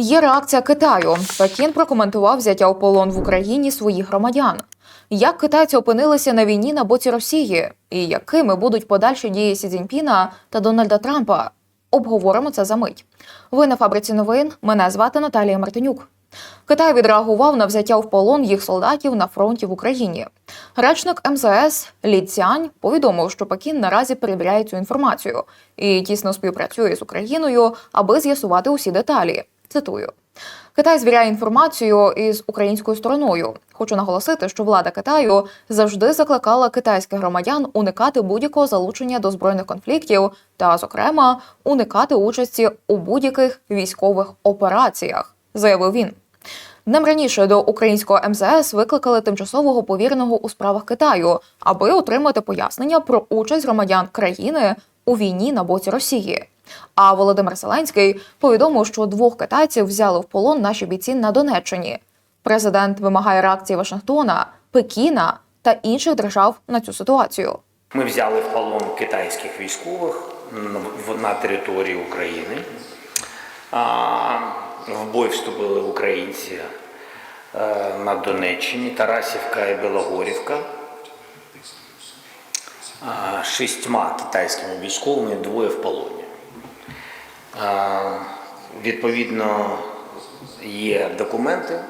Є реакція Китаю. Пекін прокоментував взяття у полон в Україні своїх громадян. Як китайці опинилися на війні на боці Росії, і якими будуть подальші дії Сі Цзіньпіна та Дональда Трампа? Обговоримо це за мить. Ви на фабриці новин. Мене звати Наталія Мартинюк. Китай відреагував на взяття в полон їх солдатів на фронті в Україні. Речник МЗС Лі Цянь повідомив, що Пекін наразі перевіряє цю інформацію і тісно співпрацює з Україною, аби з'ясувати усі деталі. Цитую. Китай звіряє інформацію із українською стороною. Хочу наголосити, що влада Китаю завжди закликала китайських громадян уникати будь-якого залучення до збройних конфліктів та, зокрема, уникати участі у будь-яких військових операціях, заявив він. Днем раніше до українського МЗС викликали тимчасового повіреного у справах Китаю, аби отримати пояснення про участь громадян країни у війні на боці Росії. А Володимир Зеленський повідомив, що двох китайців взяли в полон наші бійці на Донеччині. Президент вимагає реакції Вашингтона, Пекіна та інших держав на цю ситуацію. Ми взяли в полон китайських військових на території України. В бой вступили українці е, на Донеччині, Тарасівка і Білогорівка. Шістьма китайськими військовими двоє в полоні. Відповідно, є документи,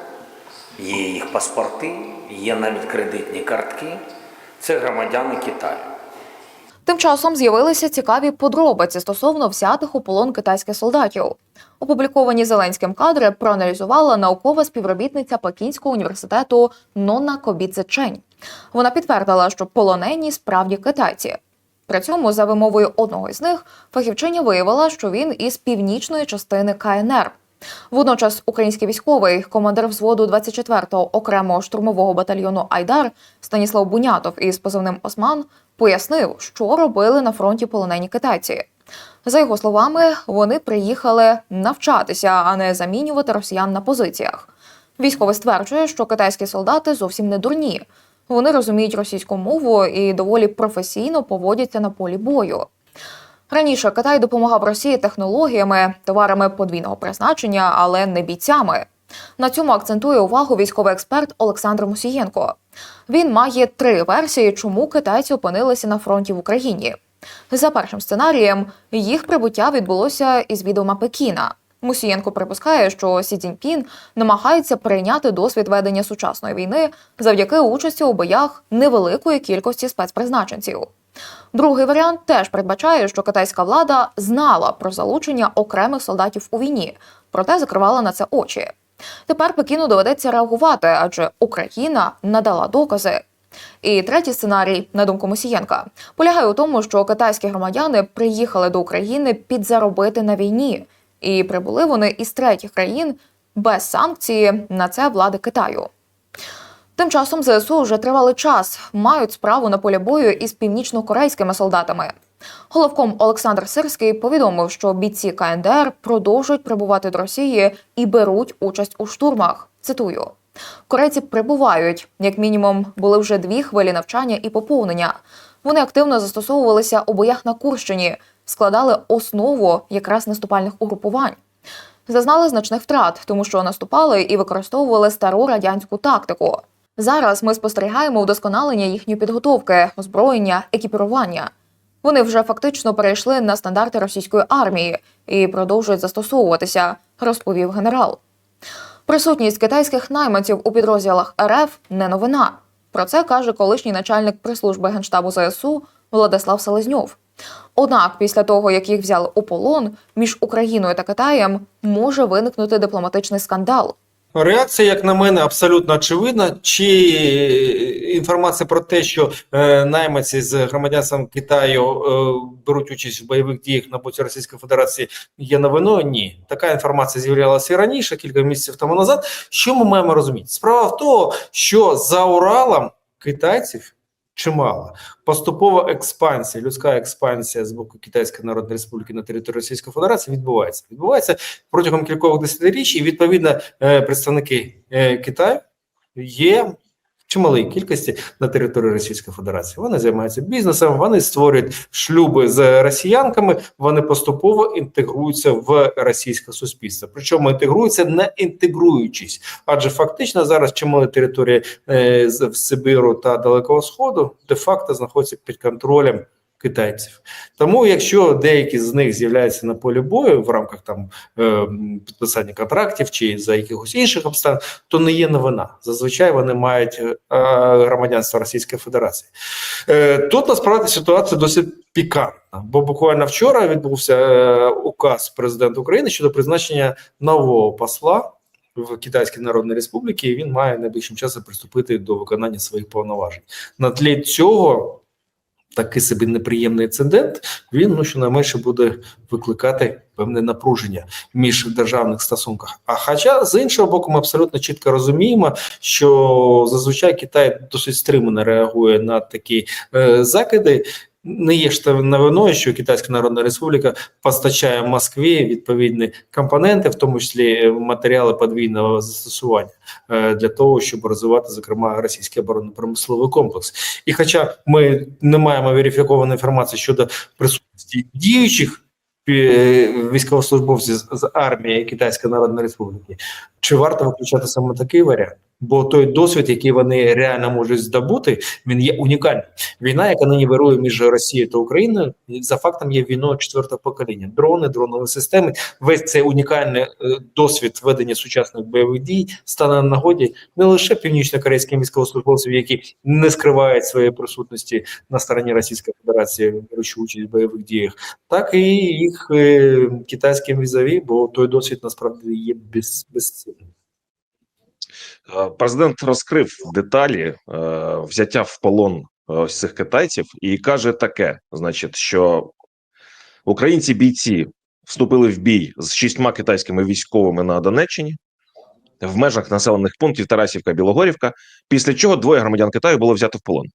є їх паспорти, є навіть кредитні картки. Це громадяни Китаю. Тим часом з'явилися цікаві подробиці стосовно взятих у полон китайських солдатів. Опубліковані Зеленським кадри проаналізувала наукова співробітниця Пекінського університету Нонна Кобіце Чень. Вона підтвердила, що полонені справді китайці. При цьому, за вимовою одного із них, фахівчиня виявила, що він із північної частини КНР. Водночас український військовий, командир взводу 24-го окремого штурмового батальйону Айдар Станіслав Бунятов із позивним Осман пояснив, що робили на фронті полонені китайці. За його словами, вони приїхали навчатися, а не замінювати росіян на позиціях. Військовий стверджує, що китайські солдати зовсім не дурні. Вони розуміють російську мову і доволі професійно поводяться на полі бою. Раніше Китай допомагав Росії технологіями, товарами подвійного призначення, але не бійцями. На цьому акцентує увагу військовий експерт Олександр Мусієнко. Він має три версії, чому китайці опинилися на фронті в Україні. За першим сценарієм, їх прибуття відбулося із відома Пекіна. Мусієнко припускає, що Сі Цзіньпін намагається прийняти досвід ведення сучасної війни завдяки участі у боях невеликої кількості спецпризначенців. Другий варіант теж передбачає, що китайська влада знала про залучення окремих солдатів у війні, проте закривала на це очі. Тепер Пекіну доведеться реагувати, адже Україна надала докази. І третій сценарій, на думку Мосієнка, полягає у тому, що китайські громадяни приїхали до України підзаробити на війні, і прибули вони із третіх країн без санкції на це влади Китаю. Тим часом ЗСУ вже тривалий час мають справу на полі бою із північно-корейськими солдатами. Головком Олександр Сирський повідомив, що бійці КНДР продовжують прибувати до Росії і беруть участь у штурмах. Цитую. Корейці прибувають, як мінімум, були вже дві хвилі навчання і поповнення. Вони активно застосовувалися у боях на Курщині, складали основу якраз наступальних угрупувань. Зазнали значних втрат, тому що наступали і використовували стару радянську тактику. Зараз ми спостерігаємо вдосконалення їхньої підготовки, озброєння, екіпірування. Вони вже фактично перейшли на стандарти російської армії і продовжують застосовуватися, розповів генерал. Присутність китайських найманців у підрозділах РФ не новина. Про це каже колишній начальник прес-служби генштабу ЗСУ Владислав Селезньов. Однак, після того, як їх взяли у полон, між Україною та Китаєм може виникнути дипломатичний скандал. Реакція, як на мене, абсолютно очевидна. Чи інформація про те, що е, найманці з громадянством Китаю е, беруть участь в бойових діях на боці Російської Федерації, є новиною? Ні, така інформація з'являлася і раніше, кілька місяців тому назад. Що ми маємо розуміти? Справа в тому, що за Уралом китайців чимало. Поступова експансія, людська експансія з боку Китайської Народної Республіки на території Російської Федерації відбувається. Відбувається протягом кількох десятиріч, і відповідно е, представники е, Китаю є чималій кількості на території Російської Федерації. Вони займаються бізнесом, вони створюють шлюби з росіянками, вони поступово інтегруються в російське суспільство. Причому інтегруються не інтегруючись, адже фактично зараз чимали території е, з- в Сибіру та Далекого Сходу де-факто знаходяться під контролем китайців. Тому, якщо деякі з них з'являються на полі бою в рамках там е, підписання контрактів чи за якихось інших обставин, то не є новина. Зазвичай вони мають е, громадянство Російської Федерації. Е, тут насправді ситуація досить пікантна, бо буквально вчора відбувся указ президента України щодо призначення нового посла. В Китайській Народній Республіці і він має найближчим часом приступити до виконання своїх повноважень. На тлі цього такий собі неприємний інцидент. Він ну щонайменше буде викликати певне напруження між державних стосунках. А хоча з іншого боку, ми абсолютно чітко розуміємо, що зазвичай Китай досить стримано реагує на такі е, закиди. Не є ж та новиною, що Китайська Народна Республіка постачає Москві відповідні компоненти, в тому числі матеріали подвійного застосування, е, для того, щоб розвивати, зокрема, російський оборонно-промисловий комплекс. І хоча ми не маємо верифікованої інформації щодо присутності діючих е, військовослужбовців з армії Китайської Народної Республіки, чи варто виключати саме такий варіант? Бо той досвід, який вони реально можуть здобути, він є унікальним. Війна, яка нині вирує між Росією та Україною, за фактом є війною четвертого покоління. Дрони, дронові системи, весь цей унікальний е, досвід ведення сучасних бойових дій стане на нагоді не лише північно-корейським військовослужбовцям, які не скривають своєї присутності на стороні Російської Федерації, беручи участь в бойових діях, так і їх е, китайським візаві, бо той досвід насправді є без, безцінним. Е, Президент розкрив деталі е, взяття в полон е, ось цих китайців і каже таке: значить, що українці бійці вступили в бій з шістьма китайськими військовими на Донеччині в межах населених пунктів Тарасівка Білогорівка, після чого двоє громадян Китаю було взято в полон.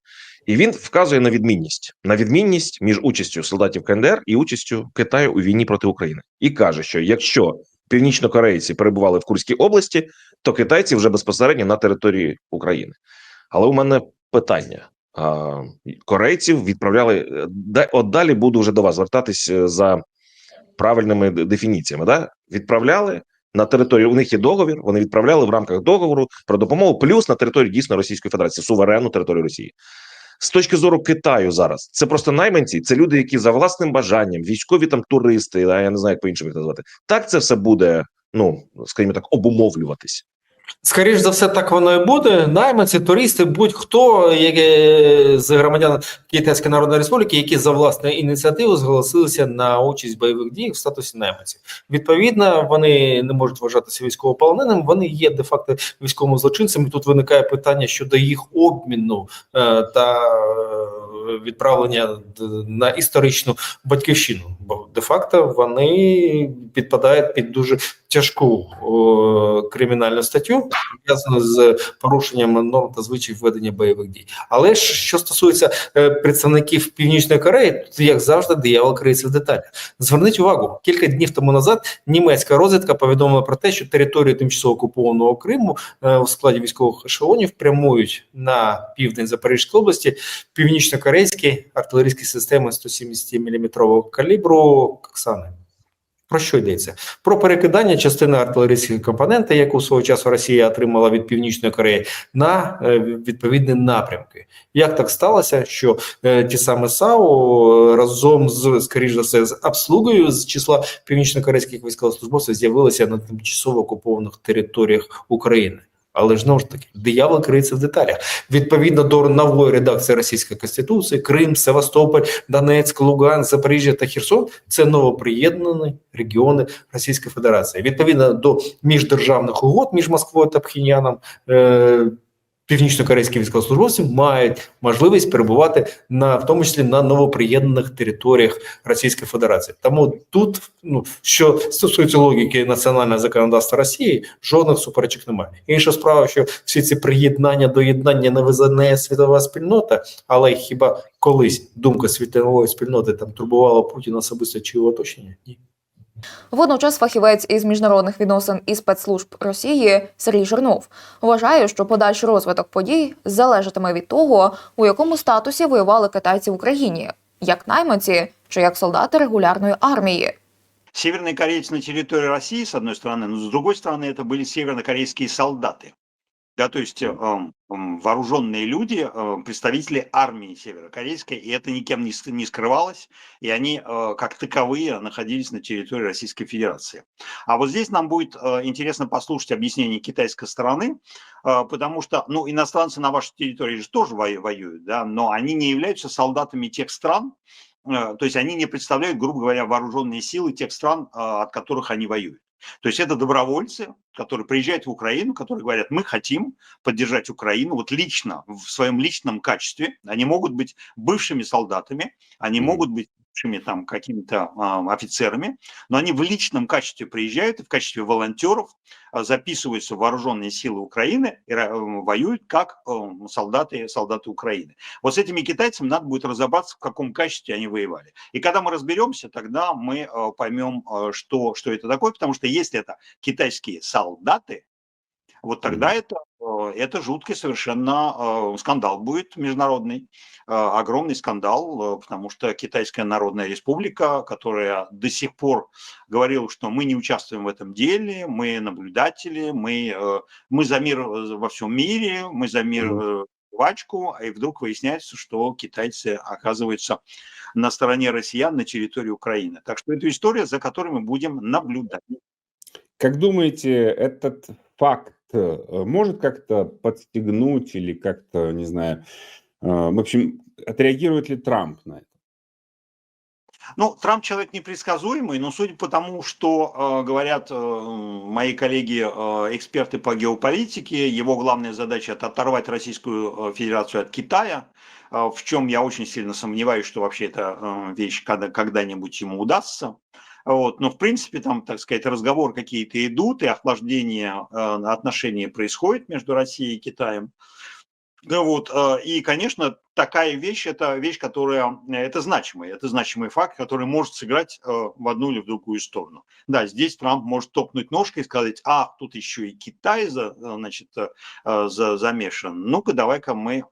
І він вказує на відмінність на відмінність між участю солдатів КНДР і участю Китаю у війні проти України, і каже, що якщо північнокорейці перебували в Курській області, то китайці вже безпосередньо на території України. Але у мене питання: корейців відправляли е, от далі буду вже до вас звертатись е, за правильними дефініціями. Да? Відправляли на територію. У них є договір. Вони відправляли в рамках договору про допомогу, плюс на територію дійсно Російської Федерації, суверенну територію Росії. З точки зору Китаю зараз це просто найманці, це люди, які за власним бажанням, військові там туристи, а я не знаю, як по-іншому їх назвати. Так це все буде, ну скажімо так, обумовлюватись. Скоріше за все, так воно і буде. Найманці, туристи, будь-хто з громадян Китайської Народної Республіки, які за власною ініціативою зголосилися на участь в бойових діях в статусі найманців. Відповідно, вони не можуть вважатися військовополоненими, вони є де-факто військовими злочинцями. Тут виникає питання щодо їх обміну е, та е, відправлення на історичну батьківщину. Де-факто вони підпадають під дуже тяжку о, кримінальну статтю, пов'язану з порушенням норм та звичаїв ведення бойових дій. Але що стосується е, представників Північної Кореї, то як завжди, диявол криється в деталях. Зверніть увагу, кілька днів тому назад німецька розвідка повідомила про те, що територію тимчасово окупованого Криму е, у складі військових ешелонів прямують на південь Запорізької області північно-корейські артилерійські системи 170 мм калібру Коксани. Про що йдеться? Про перекидання частини артилерійської компоненти, яку свого часу Росія отримала від Північної Кореї, на е, відповідні напрямки. Як так сталося, що е, ті саме САУ е, разом з, скоріш за все, з обслугою з числа північно-корейських військовослужбовців з'явилися на тимчасово окупованих територіях України? Але ж знову ж таки, диявол криється в деталях. Відповідно до нової редакції Російської Конституції, Крим, Севастополь, Донецьк, Луган, Запоріжжя та Херсон це новоприєднані регіони Російської Федерації. Відповідно до міждержавних угод між Москвою та Пхеньяном, е, північно-корейські військовослужбовці мають можливість перебувати на в тому числі на новоприєднаних територіях Російської Федерації. Тому тут, ну що стосується логіки національного законодавства Росії, жодних суперечок немає. Інша справа, що всі ці приєднання доєднання не визнає світова спільнота, але хіба колись думка світової спільноти там турбувала Путіна особисто чи оточення? Ні. Водночас фахівець із міжнародних відносин і спецслужб Росії Сергій Жирнов вважає, що подальший розвиток подій залежатиме від того, у якому статусі воювали китайці в Україні, як найманці чи як солдати регулярної армії. Северный кореец на территории России, с одной стороны, но с другой стороны, это были севернокорейские солдаты. Да, то есть э, м, вооруженные люди, э, представители армии северокорейской, и это никем не, не скрывалось, и они э, как таковые находились на территории Российской Федерации. А вот здесь нам будет э, интересно послушать объяснение китайской стороны, э, потому что, ну, иностранцы на вашей территории же тоже вою- воюют, да, но они не являются солдатами тех стран, э, то есть они не представляют, грубо говоря, вооруженные силы тех стран, э, от которых они воюют. То есть это добровольцы, которые приезжают в Украину, которые говорят, мы хотим поддержать Украину, вот лично, в своем личном качестве. Они могут быть бывшими солдатами, они Мгм. могут быть бывшими там какими-то а, офицерами, но они в личном качестве приезжают и в качестве волонтеров а, записываются в вооруженные силы Украины и э, воюют как э, солдаты, солдаты Украины. Вот с этими китайцами надо будет разобраться, в каком качестве они воевали. И когда мы разберемся, тогда мы э, поймем, э, что, что это такое, потому что если это китайские солдаты, вот тогда это, это жуткий совершенно э, скандал будет международный, э, огромный скандал, э, потому что Китайская Народная Республика, которая до сих пор говорила, что мы не участвуем в этом деле, мы наблюдатели, мы, э, мы за мир э, во всем мире, мы за мир э, жвачку, и вдруг выясняется, что китайцы оказываются на стороне россиян на территории Украины. Так что это история, за которой мы будем наблюдать. Как думаете, этот факт э, может как-то подстегнуть или как-то, не знаю, э, в общем, отреагирует ли Трамп на это? Ну, Трамп человек непредсказуемый, но судя по тому, что э, говорят э, мои коллеги, э, по геополитике, его главная задача это оторвать Российскую э, Федерацию от Китая, э, в чем я очень сильно сомневаюсь, что вообще эта э, вещь когда, когда-нибудь ему удастся. Вот. Но, в принципе, там, так сказать, разговоры какие-то идут, и охлаждение э, отношений происходит между Россией и Китаем. Да вот, э, и, конечно, такая вещь, это вещь, которая, это значимый, это значимый факт, который может сыграть э, в одну или в другую сторону. Да, здесь Трамп может топнуть ножкой и сказать, а, тут еще и Китай за, значит, за, замешан. Ну-ка, давай-ка мы,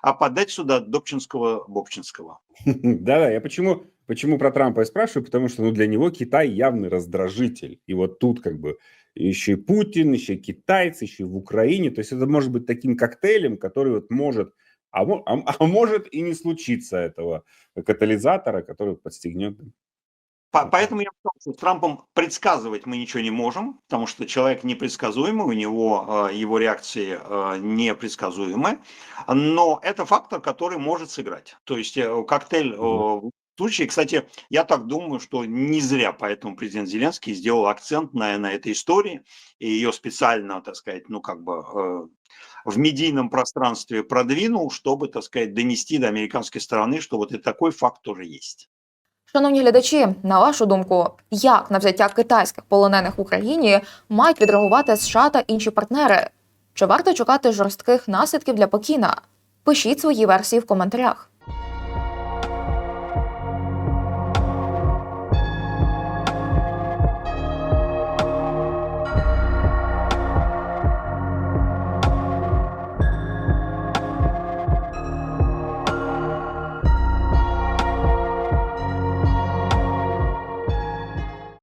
а подать сюда Добчинского, Бобчинского. Да-да, я почему, почему про Трампа и спрашиваю, потому что ну, для него Китай явный раздражитель. И вот тут как бы еще и Путин, еще и китайцы, еще и в Украине. То есть это может быть таким коктейлем, который вот может, а, а- а может и не случиться этого катализатора, который подстегнет. По- Поэтому я сказал, что с Трампом предсказывать мы ничего не можем, потому что человек непредсказуемый, у него э, его реакции э, непредсказуемы, но это фактор, который может сыграть. То есть э, коктейль случае, кстати, я так думаю, что не зря поэтому президент Зеленский сделал акцент на, на этой истории и ее специально, так сказать, ну как бы э, в медийном пространстве продвинул, чтобы, так сказать, донести до американской стороны, что вот и такой факт тоже есть. Шановні глядачі, на вашу думку, як на взяття китайських полонених в Україні мають відреагувати США та інші партнери? Чи варто чекати жорстких наслідків для Пекіна? Пишіть свої версії в коментарях.